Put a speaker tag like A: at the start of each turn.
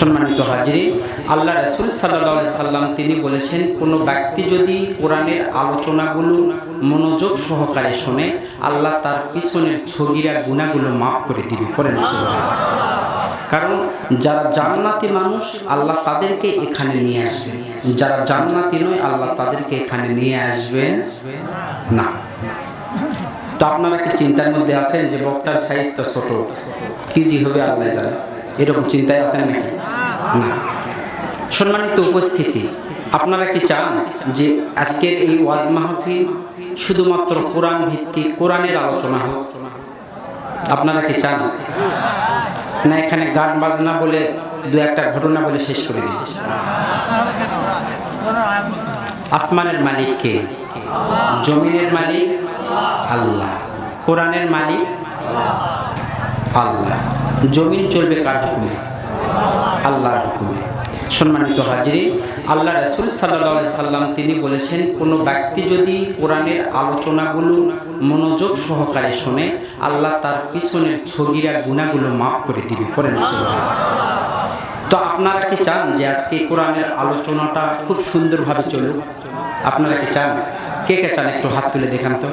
A: সম্মানিত হাজিরি আল্লাহ রসুল সাল্লাহ সাল্লাম তিনি বলেছেন, কোনো ব্যক্তি যদি কোরআনের আলোচনাগুলো মনোযোগ সহকারে শোনে, আল্লাহ তার পিছনের ছগিরা গুণাগুলো মাফ করে দিবে করেন কারণ যারা জান্নাতি মানুষ, আল্লাহ তাদেরকে এখানে নিয়ে আসবেন। যারা জান্নাতি নয়, আল্লাহ তাদেরকে এখানে নিয়ে আসবেন না। তো আপনারা কি চিন্তার মধ্যে আছেন যে বক্তার সাইজ তো ছোট? কি জি হবে আল্লাহ জানে। এরকম চিন্তায় আছেন নাকি? না সম্মানিত উপস্থিতি, আপনারা কি চান যে আজকের এই ওয়াজ মাহফিল শুধুমাত্র কোরআন ভিত্তিক কোরআনের আলোচনা হোক? আপনারা কি চান? না, এখানে গান বাজনা বলে দু একটা ঘটনা বলে শেষ করে দিই। আসমানের মালিক কে? জমিনের মালিক আল্লাহ। কোরআনের মালিক আল্লাহ। জমিন চলবে কার হুকুমে? আল্লাহর হুকুমে। সম্মানিত হাজিরি আল্লাহ রসুল সাল্লা সাল্লাম তিনি বলেছেন, কোনো ব্যক্তি যদি কোরআনের আলোচনাগুলো মনোযোগ সহকারে শোনে, আল্লাহ তার পিছনের ছগিরা গুণাগুলো মাফ করে দিবে। করেন তো আপনারা কি চান যে আজকে কোরআনের আলোচনাটা খুব সুন্দরভাবে চলুক? আপনারা কি চান? কে কে চান? একটু হাত তুলে দেখান তো।